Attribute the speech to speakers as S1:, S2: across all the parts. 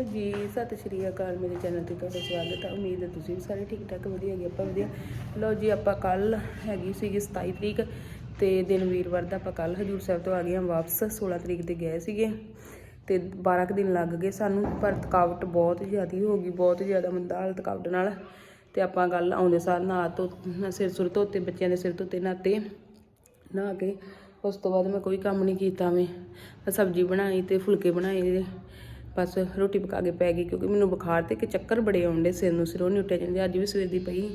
S1: Hello ਜੀ, ਸਤਿ ਸ਼੍ਰੀ ਅਕਾਲ, ਮੇਰੇ ਚੈਨਲ ਤੇ ਤੁਹਾਡਾ ਸਵਾਗਤ ਹੈ। ਉਮੀਦ ਹੈ ਤੁਸੀਂ ਵੀ ਸਾਰੇ ਠੀਕ ਠਾਕ, ਵਧੀਆ ਹੈਗੇ ਆਪਾਂ ਵਧੀਆ। ਲਓ ਜੀ, ਆਪਾਂ ਕੱਲ ਹੈਗੀ ਸੀਗੀ 27 ਤਰੀਕ ਤੇ ਦਿਨ ਵੀਰਵਾਰ ਦਾ ਆਪਾਂ ਕੱਲ ਹਜੂਰ ਸਾਹਿਬ ਤੋਂ ਆ ਗਏ ਹਾਂ ਵਾਪਸ 16 ਤਰੀਕ ਤੇ ਗਏ ਸੀਗੇ। ਤੇ 12 ਕੁ ਦਿਨ ਲੱਗ ਗਏ ਸਾਨੂੰ, ਪਰ ਥਕਾਵਟ ਬਹੁਤ ਜ਼ਿਆਦੀ ਹੋ ਗਈ, ਬਹੁਤ ਜ਼ਿਆਦਾ ਮੰਦਾ ਹਾਲ ਥਕਾਵਟ ਨਾਲ। ਤੇ ਆਪਾਂ ਕੱਲ ਆਉਂਦੇ ਸਾਰ ਨਹਾ ਧੋ, ਸਿਰ ਸੁਰ ਧੋਤੇ, ਬੱਚਿਆਂ ਦੇ ਸਿਰ ਧੋਤੇ, ਨਹਾਤੇ, ਨਹਾ ਕੇ ਉਸ ਤੋਂ ਬਾਅਦ ਮੈਂ ਕੋਈ ਕੰਮ ਨਹੀਂ ਕੀਤਾ ਮੈਂ। ਮੈਂ ਸਬਜ਼ੀ ਬਣਾਈ ਤੇ ਫੁਲਕੇ ਬਣਾਏ। ਬਸ ਰੋਟੀ ਪਕਾ ਕੇ ਪੈ ਗਈ ਕਿਉਂਕਿ ਮੈਨੂੰ ਬੁਖਾਰ ਤੇ ਕਿ ਚੱਕਰ ਬੜੇ ਆਉਂਦੇ ਸਿਰ ਨੂੰ, ਸਿਰੋਂ ਨਹੀਂ ਉੱਠਿਆ ਜਾਂਦਾ। ਅੱਜ ਵੀ ਸਵੇਰ ਦੀ ਪਈ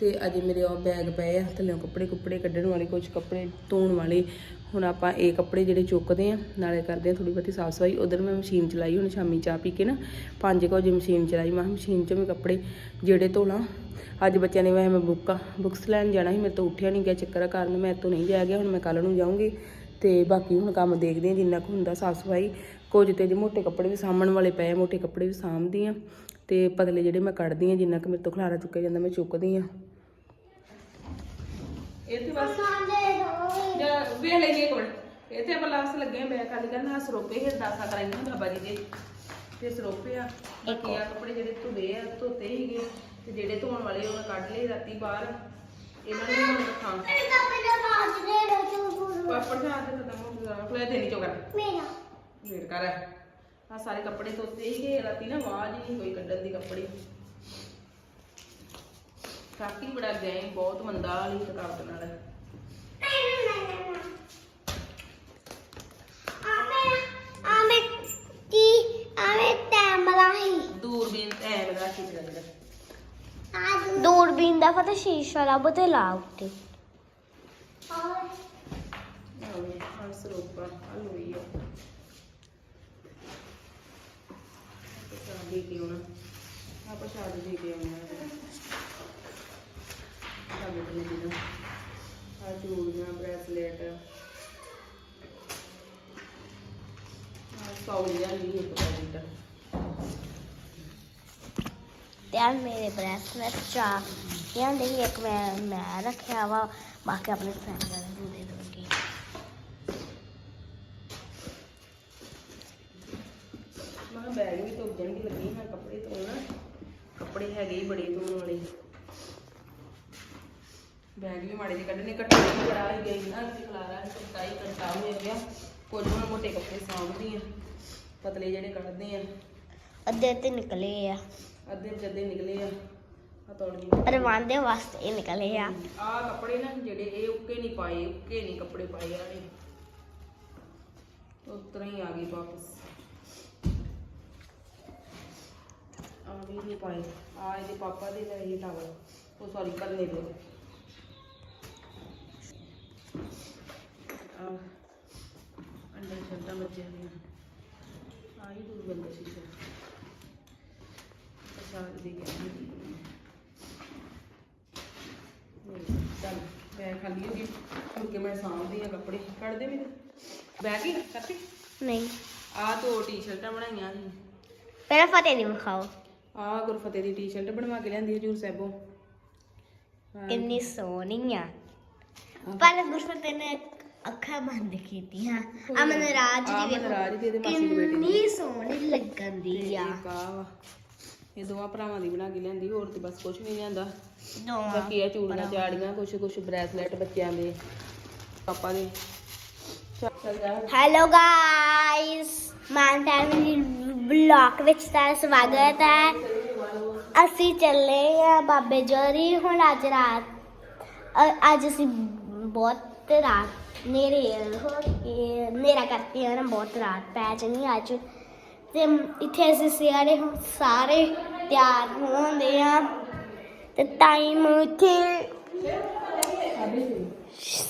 S1: ਤੇ ਅਜੇ ਮੇਰੇ ਉਹ ਬੈਗ ਪਏ ਆ, ਥੱਲੇੋਂ ਕੱਪੜੇ ਕੁੱਪੜੇ ਕੱਢਣ ਵਾਲੇ ਕੁਝ ਕੱਪੜੇ ਧੋਣ ਵਾਲੇ। ਹੁਣ ਆਪਾਂ ਇਹ ਕੱਪੜੇ ਜਿਹੜੇ ਚੁੱਕਦੇ ਆ, ਨਾਲੇ ਕਰਦੇ ਆ ਥੋੜੀ ਬਹੁਤੀ ਸਾਫ਼ ਸਫ਼ਾਈ। ਉਧਰ ਮੈਂ ਮਸ਼ੀਨ ਚਲਾਈ, ਹੁਣ ਸ਼ਾਮੀ ਚਾਹ ਪੀ ਕੇ ਨਾ 5 ਵਜੇ ਮਸ਼ੀਨ ਚਲਾਈ। ਮੈਂ ਕਿਹਾ ਮਸ਼ੀਨ 'ਚ ਮੈਂ ਕੱਪੜੇ ਜਿਹੜੇ ਧੋ ਲਾਂ ਅੱਜ ਬੱਚਿਆਂ ਨੇ ਵੈਸੇ ਮੈਂ ਬੁੱਕਾਂ ਬੁੱਕਸ ਲੈਣ ਜਾਣਾ ਸੀ, ਮੇਰੇ ਤੋਂ ਉੱਠਿਆ ਨਹੀਂ ਗਿਆ ਚੱਕਰ ਕਾਰਨ ਮੈਂ ਤੋਂ ਨਹੀਂ ਜਾਇਆ ਗਿਆ, ਹੁਣ ਮੈਂ ਕੱਲ ਨੂੰ ਜਾਊਂਗੀ। ਤੇ ਬਾਕੀ ਹੁਣ ਕੰਮ ਦੇਖਦੇ ਹਾਂ ਜਿੰਨਾ ਕੁ ਹੁੰਦਾ ਸਾਫ਼ ਸਫ਼ਾਈ। ਕੁਝ ਤੇ ਜੇ ਮੋਟੇ ਕੱਪੜੇ ਵੀ ਸਾਂਭਣ ਵਾਲੇ ਪਏ ਆ, ਮੋਟੇ ਕੱਪੜੇ ਵੀ ਸਾਂਭਦੀ ਆ ਤੇ ਪਤਲੇ ਜਿਹੜੇ ਮੈਂ ਕੱਢਦੀ ਆ ਜਿੰਨਾ ਕੁ ਮੇਰੇ ਤੋਂ ਖਲਾਰਾ ਚੁੱਕਿਆ ਜਾਂਦਾ ਮੈਂ ਚੁੱਕਦੀ ਆ ਇੱਥੇ ਬਸ ਜਾਂ ਵੇਖ ਲਈਏ ਕੋਲ। ਇੱਥੇ ਆਪਾਂ ਲਾਸ ਲੱਗੇ ਆ ਮੈਂ ਕੱਲ ਕਰਨਾ ਸਰੋਪੇ ਹੀ ਦਾਸਾ ਕਰਾਈਆਂ ਬਾਬਾ ਜੀ ਦੇ। ਤੇ ਸਰੋਪੇ ਆ ਬਾਕੀ ਆ ਕੱਪੜੇ ਜਿਹੜੇ ਧੁਦੇ ਆ ਧੋਤੇ ਹੀਗੇ ਤੇ ਜਿਹੜੇ ਧੋਣ ਵਾਲੇ ਉਹ ਮੈਂ ਕੱਢ ਲਏ ਰਾਤੀ ਬਾਹਰ। ਇਹਨਾਂ ਨੂੰ ਹੁਣ ਰੱਖਾਂ। ਪਾਪੜ ਦਾ ਤੇ ਖਤਮ ਹੋ ਗਿਆ ਫਿਰ ਤੇ ਨਹੀਂ ਚੋਗਾ ਵੇਟ ਕਰ। ਆ ਸਾਰੇ ਕੱਪੜੇ ਧੋਤੇ ਹੀਗੇ ਰਾਤੀ ਨਾ ਆਵਾਜ਼ ਹੀ ਨਹੀਂ ਕੋਈ ਕੱਢਣ ਦੀ ਕੱਪੜੇ। ਕਾਫੀ ਬੜਾ ਗਏ ਬਹੁਤ ਮੰਦਾ ਵਾਲੀ। ਥਕਾਵਟ ਨਾਲ ਦੂਰਬੀਨ ਐ ਲਗਾ ਕੇ ਚੱਲਦਾ
S2: ਦੂਰਬੀਨ ਦਾ ਫਤਾ ਸ਼ੀਸ਼ਾ ਲੱਭ ਤੇ ਲਾ ਉੱਤੇ
S1: ਆਵੇ ਆ ਸਰੋਪਾ ਆ ਲੋਈ ਆ ਪ੍ਰਸ਼ਾਦ ਦੇ ਕੇ ਆਉਣਾ ਆ ਪ੍ਰਸ਼ਾਦ ਦੇ ਕੇ ਆਉਣਾ ਸਾਡੇ ਕੋਲ ਜਿਹੜਾ ਆ ਚੂੜੀਆਂ ਬ੍ਰੈਸਲੇਟ ਆ ਸੌਲੀਆਂ ਲਈ ਇੱਕ ਪੈਕਟ
S2: ਤੇ ਆ ਮੇਰੇ ਬ੍ਰੈਸਲੇਟ ਚਾ ਇਹਨਾਂ ਦੇ ਹੀ ਇੱਕ ਮੈਂ ਮੈਂ ਰੱਖਿਆ ਵਾ ਬਾਕੀ ਆਪਣੇ ਫਰੈਂਡਾਂ ਨੂੰ ਦੇ ਦੂੰਗੀ
S1: ਕਿਹਾ ਬੈਗ ਵੀ ਧੁੱਪ ਜਾਣਗੇ ਲੱਗੀ ਹਾਂ ਕੱਪੜੇ ਧੋਣਾ। ਕੱਪੜੇ ਹੈਗੇ ਹੀ ਬੜੇ ਧੋਣ ਵਾਲੇ। ਬੈਗ ਵੀ ਮਾੜੇ ਜਿਹੇ ਕੱਢਣੇ ਕੱਟੇ ਵੀ ਬੜਾ ਹੀ ਗਈ ਨਾ ਕਿ ਖਲਾਰਾ ਸਤਾਈ ਘੰਟਾ ਹੋ ਗਿਆ। ਕੁਝ ਹੁਣ ਮੋਟੇ ਕੱਪੜੇ ਸਾਂਭਦੀ ਆ ਪਤਲੇ ਜਿਹੜੇ ਕੱਢਦੇ ਆ
S2: ਅੱਧੇ ਤੇ ਨਿਕਲੇ ਆ।
S1: ਅੱਧੇ ਜੱਦੇ ਨਿਕਲੇ ਆ। ਆ ਤੋੜੀ
S2: ਰਵਾਂਦੇ ਵਾਸਤੇ ਇਹ ਨਿਕਲੇ ਆ।
S1: ਆ ਕੱਪੜੇ ਨਾ ਜਿਹੜੇ ਇਹ ਉੱਕੇ ਨਹੀਂ ਪਾਏ ਉੱਕੇ ਨਹੀਂ ਕੱਪੜੇ ਪਾਏ ਆ ਇਹ ਉਤਰਾ ਹੀ ਆ ਗਈ ਵਾਪਸ। ਆ ਵੀ ਨਹੀਂ ਪਾਏ। ਆ ਇਹਦੇ ਪਾਪਾ ਦੇ ਲੈ ਇਹ ਟਾਵਲ ਉਹ ਸੌਰੀ ਕਰਨੇ ਦੇ। ਆ ਅੰਦਰ ਛੱਡਾ ਬੱਚਿਆਂ ਦੀਆਂ। ਆ ਹੀ ਦੂਰ ਬੰਦਾ ਸ਼ੀਸ਼ਾ ਪ੍ਰਸਾਦ ਦੀ ਗਿਆ ਚੱਲ ਮੈਂ ਖਾਲੀ ਹੋ ਗਈ ਕਿਉਂਕਿ ਮੈਂ ਸਾਂਭਦੀ ਆ ਕੱਪੜੇ। ਕੱਢ ਦੇ ਮੇਰੇ ਬੈਗ ਹੀ ਕੱਤੀ
S2: ਨਹੀਂ।
S1: ਆ ਦੋ ਟੀ-ਸ਼ਰਟਾਂ ਬਣਾਈਆਂ ਸੀ।
S2: ਪਹਿਲਾਂ ਫਤਿਹ ਦੀ ਵਿਖਾਓ।
S1: ਆ ਗੁਰਫਤਿਹ ਦੀ ਟੀ-ਸ਼ਰਟ ਬਣਵਾ ਕੇ ਲਿਆਂਦੀ ਹਜੂਰ ਸਾਹਿਬੋਂ।
S2: ਕਿੰਨੀ ਸੋਹਣੀ ਆ। ਪਰ ਗੁਰਫਤਿਹ ਨੇ ਅੱਖਾਂ ਬੰਦ ਕੀਤੀਆਂ। ਅਮਨ ਰਾਜ ਦੀ
S1: ਮਨ
S2: ਵੇਖੋ
S1: ਰਾਜ ਦੀ ਇਹਦੇ ਮਾਸੀ ਦੀ ਬੇਟੀ
S2: ਕਿੰਨੀ ਸੋਹਣੀ ਲੱਗਣ ਦੀ ਆ।
S1: ਇੱਕ ਆ ਵਾ। ਇਹ ਦੋਵਾਂ ਭਰਾਵਾਂ ਦੀ ਬਣਾ ਕੇ ਲਿਆਂਦੀ ਹੋਰ ਤੇ ਬਸ ਕੁਝ ਨਹੀਂ ਲਿਆਂਦਾ। ਬਾਕੀ ਆ ਚੂੜੀਆਂ ਚਾੜੀਆਂ ਕੁਛ ਕੁਛ ਬ੍ਰੈਸਲੈਟ ਬੱਚਿਆਂ ਦੇ ਪਾਪਾ ਦੇ।
S2: Hello guys Maan family vlog ਵਿੱਚ ਤਾਂ ਸਵਾਗਤ ਹੈ ਅਸੀਂ ਚੱਲੇ ਆ ਬਾਬੇ ਜੋਰੀ ਹੁਣ ਅੱਜ ਰਾਤ ਅ- ਅੱਜ ਅਸੀਂ ਬਹੁਤ ਰਾਤ ਨੇਰੇ ਹੋ ਕੇ ਨੇਰਾ ਕਰਕੇ ਆ ਨਾ ਬਹੁਤ ਰਾਤ ਪੈ ਜਣੀ ਅੱਜ ਤੇ ਇੱਥੇ ਅਸੀਂ ਸਾਰੇ ਹੁਣ ਸਾਰੇ ਤਿਆਰ ਹੋਣਦੇ ਆ ਤੇ ਟਾਈਮ ਇੱਥੇ
S1: ਸਾਢੇ ਛੇ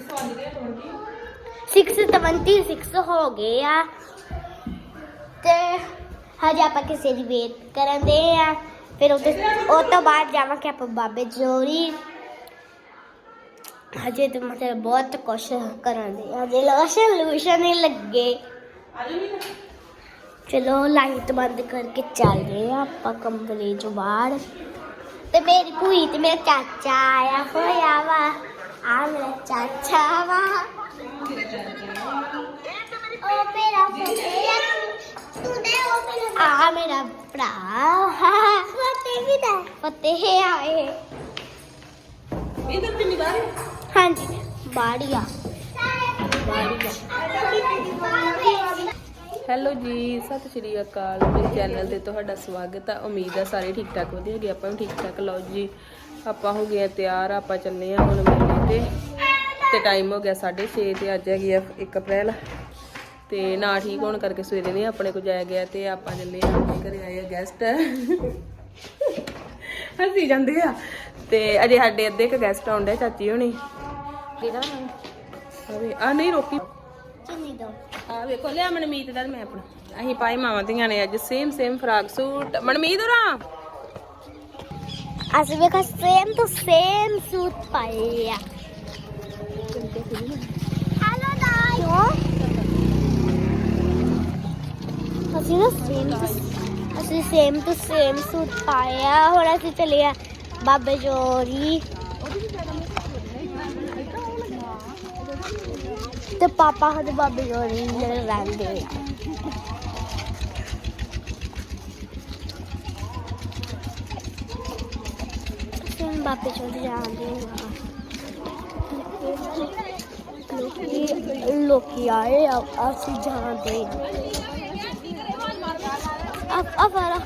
S1: ਸਾਢੇ
S2: 626 ਹੋ ਗਏ ਆ। ਤੇ ਹਜੇ ਆਪਾਂ ਕਿਸੇ ਦੀ ਵੇਟ ਕਰਨ ਦੇ ਆ। ਫਿਰ ਉਹ ਉਹ ਤੋਂ ਬਾਅਦ ਜਾਵਾਂਗੇ ਆਪਾਂ ਬਾਬੇ ਜੋਰੀ। ਹਜੇ ਤੇ ਮਤਲਬ ਬਹੁਤ ਕੁਛ ਕਰਨ ਦੇ ਲੋਸ਼ਨ ਲੋਸ਼ਨ ਨਹੀਂ ਲੱਗੇ। ਚਲੋ ਲਾਈਟ ਬੰਦ ਕਰਕੇ ਚੱਲ ਗਏ ਆ ਆਪਾਂ ਕਮਰੇ ਚੋਂ ਬਾਹਰ। ਤੇ ਮੇਰੀ ਭੂਈ ਤੇ ਮੇਰਾ ਚਾਚਾ ਆਇਆ ਹੋਇਆ ਵਾ। ਆ ਮੇਰਾ ਚਾਚਾ ਵਾ ਉਹ ਮੇਰਾ ਆ ਮੇਰਾ ਭਰਾ ਫਤਿਹ ਵੀ ਦਾ ਫਤਿਹ ਆਏ
S1: ਇਧਰ ਕਿੰਨੀ ਬਾਰੀ
S2: ਹਾਂਜੀ ਬਾੜੀਆ
S1: ਹੈਲੋ ਜੀ ਸਤਿ ਸ਼੍ਰੀ ਅਕਾਲ ਮੇਰੇ ਚੈਨਲ ਤੇ ਤੁਹਾਡਾ ਸਵਾਗਤ ਹੈ ਉਮੀਦ ਹੈ ਸਾਰੇ ਠੀਕ ਠਾਕ ਵਧੀਆ ਜੀ ਆਪਾਂ ਵੀ ਠੀਕ ਠਾਕ ਲਓ ਜੀ ਆਪਾਂ ਹੋ ਗਏ ਆ ਤਿਆਰ ਆਪਾਂ ਚੱਲੇ ਆ ਹੁਣ ਮੇਲੇ ਤੇ ਤੇ ਟਾਈਮ ਹੋ ਗਿਆ 6:30 ਤੇ ਅੱਜ ਹੈਗੀ ਆ 1 ਅਪ੍ਰੈਲ। ਤੇ ਨਾ ਠੀਕ ਹੋਣ ਕਰਕੇ ਸਵੇਰੇ ਨਹੀਂ ਆਪਣੇ ਕੋ ਜਾਇਆ ਗਿਆ ਤੇ ਆਪਾਂ ਆ ਆਪਣੇ ਘਰੇ ਆਏ ਆ ਗੈਸਟ ਹੱਸੀ ਜਾਂਦੇ ਆ। ਤੇ ਅਜੇ ਸਾਡੇ ਅੱਧੇ ਕ ਗੈਸਟ ਆਉਂਦੇ ਚਾਚੀ ਹੋਣੀ। ਆ ਨਹੀਂ ਰੋਕੀ।
S2: ਚੁੰਨੀ ਦੋ।
S1: ਆ ਵੇਖੋ ਲਿਆ ਮਨਮੀਤ ਦਾ ਤੇ ਮੈਂ ਆਪਣਾ। ਅਸੀਂ ਪਾਏ ਮਾਵਾਂ ਧੀਆਂ ਨੇ ਅੱਜ same same frock suit Manmeet ਹੋਰਾਂ?
S2: ਅਸੀਂ ਵੇਖੋ ਸੇਮ ਟੂ ਸੇਮ ਸੂਟ ਪਾਏ ਆ ਹੈਲੋ ਗਾਇਸ ਅਸੀਂ ਨਾ ਸੇਮ ਅਸੀਂ ਸੇਮ ਟੂ ਸੇਮ ਸੂਟ ਪਾਇਆ, ਹੁਣ ਅਸੀਂ ਚਲੇ ਆ ਬਾਬੇ ਜੋਰੀ। ਤੇ ਪਾਪਾ ਸਾਡੇ ਬਾਬੇ ਜੋਰੀ ਨਾਲ ਰਹਿੰਦੇ ਆ। ਹੁਣ ਬਾਬੇ ਜੋਰੀ ਜਾਂਦੇ ਆ ਲੋਕੀ ਆਏ ਆ, ਅਸੀਂ ਜਾਂਦੇ ਆ।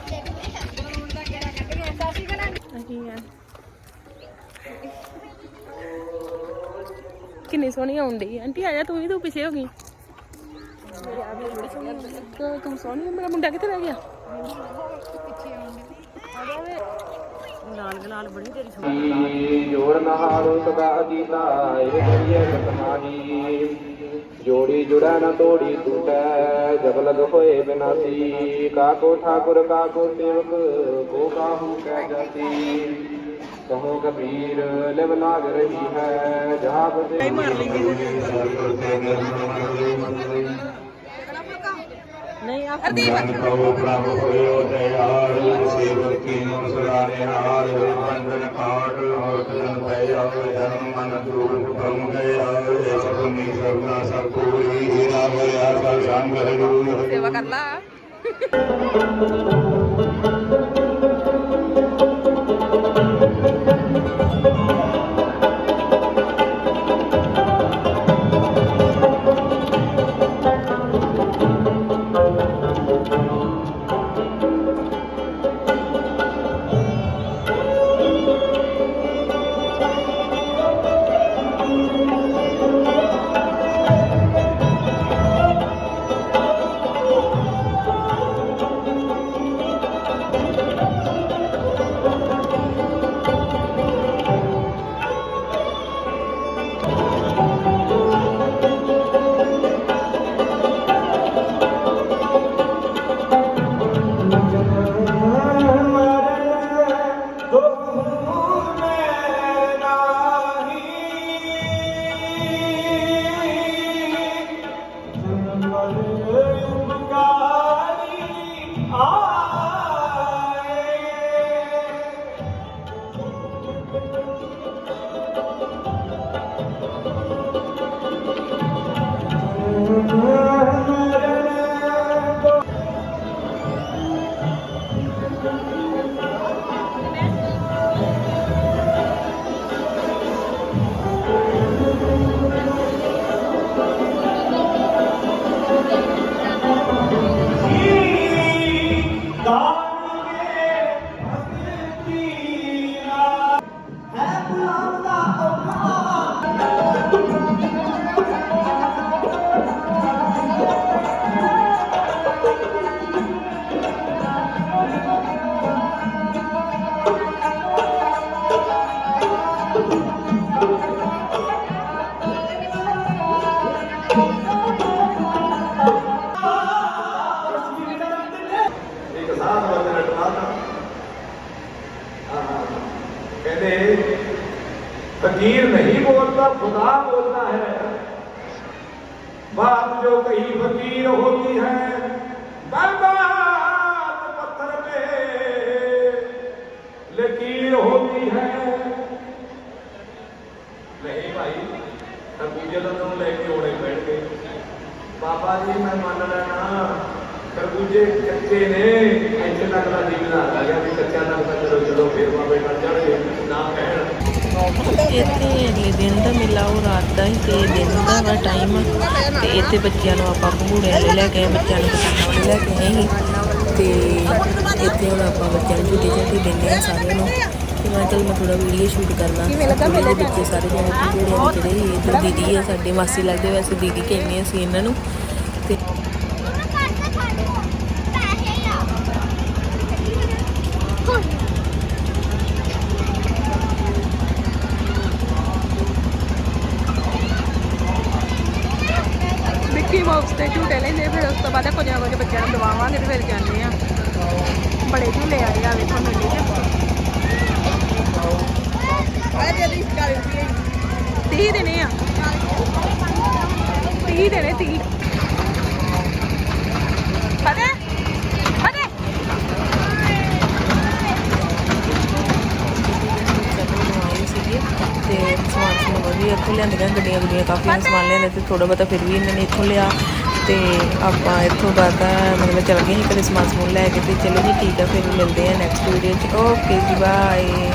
S1: ਕਿੰਨੀ ਸੋਹਣੀ ਆਉਂਦੀ ਆਂਟੀ ਆ ਜਾ ਤੂੰ ਵੀ ਤੂੰ ਪਿੱਛੇ ਹੋ ਗਈ। ਤੂੰ- ਤੂੰ ਸੋਹਣੀ ਆ, ਮੇਰਾ ਮੁੰਡਾ ਕਿੱਥੇ ਰਹਿ ਗਿਆ? ਨਾਲ ਦੇ ਨਾਲ ਬੜੀ ਤੇਰੀ ਸੋਹਣੀ
S3: ਜੋੜ ਨਹਾਰੋ ਸਦਾ ਅਜੀਤਾ ਇਹ ਕਰੀਏ ਕਤਮਾਹੀ ਜੋੜੀ ਜੁੜਾ ਨਾ ਤੋੜੀ ਟੂਟੈ ਜਬ ਲਗ ਹੋਏ ਬਿਨਾਸੀ ਕਾਕੋ ਠਾਕੁਰ ਕਾਕੋ ਸੇਵਕ ਕੋ ਕਾਹੂ ਕਹਿ ਜਾਤੀ ਕਹੋ ਕਬੀਰ ਲਿਵ ਲਾਗ ਰਹੀ ਹੈ ਜਹਾਂ ਬਸੇ
S1: ਨਹੀਂ ਆ
S4: ਜਨ ਕਉ ਪ੍ਰਭ ਹੋਇਓ ਦਇਆਲ ਸੇਵਕ ਕੀ ਮੁਸਲਾਰੇ ਹਾਲ ਬੰਧਨ ਕਾਟ ਔਟ ਜਨ ਭਇਆ ਜਨਮ ਮਨ ਦੁਖ ਭਮ ਗਿਆ ਇਹ ਸਭ ਨੀ ਸਰਨਾ ਸਭ ਪੂਰੀ ਹੀਰਾ ਹੋਇਆ ਸਭ ਸੰਗ ਹਜੂਰ
S1: ਸੇਵਾ ਕਰ ਲਾ।
S3: Hallelujah. से फकीर नहीं बोलता, खुदा बोलता है। बात जो कहीं फकीर होती है बर्बाद पत्थर में लकीर होती है। नहीं भाई तरबूजे तो तुम लेके उड़े बैठ गए बाबा जी, मैं मान लेना ਖਰਬੂਜੇ ਕੱਚੇ ਨੇ, ਇੱਥੇ ਤੱਕ ਦਾ ਜੀਵਨ ਆ ਗਿਆ ਵੀ ਕੱਚਾ ਤੱਕ ਚਲੋ ਚਲੋ ਫੇਰ ਬਾਬੇ ਕਰ ਜਾਣਗੇ, ਨਾ ਕਹਿਣ
S5: ਇੱਥੇ ਅਗਲੇ ਦਿਨ ਦਾ ਮੇਲਾ, ਉਹ ਰਾਤ ਦਾ ਹੀ ਤੇ ਦਿਨ ਦਾ ਵਾ ਟਾਈਮ ਤੇ ਇੱਥੇ ਬੱਚਿਆਂ ਨੂੰ ਆਪਾਂ ਭੰਗੂੜਿਆਂ ਲਈ ਲੈ ਕੇ ਬੱਚਿਆਂ ਨੂੰ ਪਤੰਗਾਂ ਲਈ ਲੈ ਕੇ ਆਏ ਤੇ ਇੱਥੇ ਹੁਣ ਆਪਾਂ ਬੱਚਿਆਂ ਨੂੰ ਝੂਟੇ ਝੂਟੇ ਦਿੰਦੇ ਆ ਸਾਰਿਆਂ ਨੂੰ। ਤੇ ਮੈਂ ਚਲ ਮੈਂ ਥੋੜਾ ਵੀਡੀਓ ਸ਼ੂਟ ਕਰਨਾ। ਥੋੜ੍ਹੇ ਬੱਚੇ ਸਾਰੇ ਜਣੇ ਭੰਗੂੜਿਆਂ ਜਿਹੜੇ ਸੀ ਦੀਦੀ ਆ, ਸਾਡੇ ਮਾਸੀ ਲੱਗਦੇ, ਵੈਸੇ ਦੀਦੀ ਕਹਿੰਦੇ ਅਸੀਂ ਇਹਨਾਂ ਨੂੰ। ਤੇ
S1: ਮਿਕੀ ਮਾਊਸ ਤੇ ਝੂਟੇ ਲੈਂਦੇ ਫਿਰ ਉਸ ਤੋਂ ਬਾਅਦ ਕੁਝ ਨਾ ਕੁਝ ਬੱਚਿਆਂ ਨੂੰ ਦਵਾਵਾਂਗੇ ਤੇ ਫਿਰ ਜਾਂਦੇ ਆ। ਬੜੇ ਝੂਲੇ ਆਏ ਆ ਵੇਖੋ ਮੇਲੇ ਤੇ ਆ ਜਦੀ ਇਸ ਗੱਲ
S5: ਦੀ 30 ਆ। 30 ਦਿਨੇ 30 ਇੱਥੋਂ ਲਿਆਂਦੀਆਂ ਗੱਡੀਆਂ ਗੁੱਡੀਆਂ ਕਾਫੀ ਸਮਾਨ ਲਿਆਂਦੇ ਤੇ ਥੋੜਾ ਬਹੁਤਾ ਫਿਰ ਵੀ ਇਹਨਾਂ ਨੇ ਇੱਥੋਂ ਲਿਆ ਤੇ ਆਪਾਂ ਇੱਥੋਂ ਬਾਅਦ ਮਤਲਬ ਚੱਲ ਗਏ ਸੀ ਕਦੇ ਸਮਾਨ ਸਮੂਨ ਲੈ ਕੇ ਤੇ ਚਲੋ ਜੀ ਠੀਕ ਆ, ਫਿਰ ਮਿਲਦੇ ਆ ਨੈਕਸਟ ਵੀਡੀਓ 'ਚ। Okay ji bye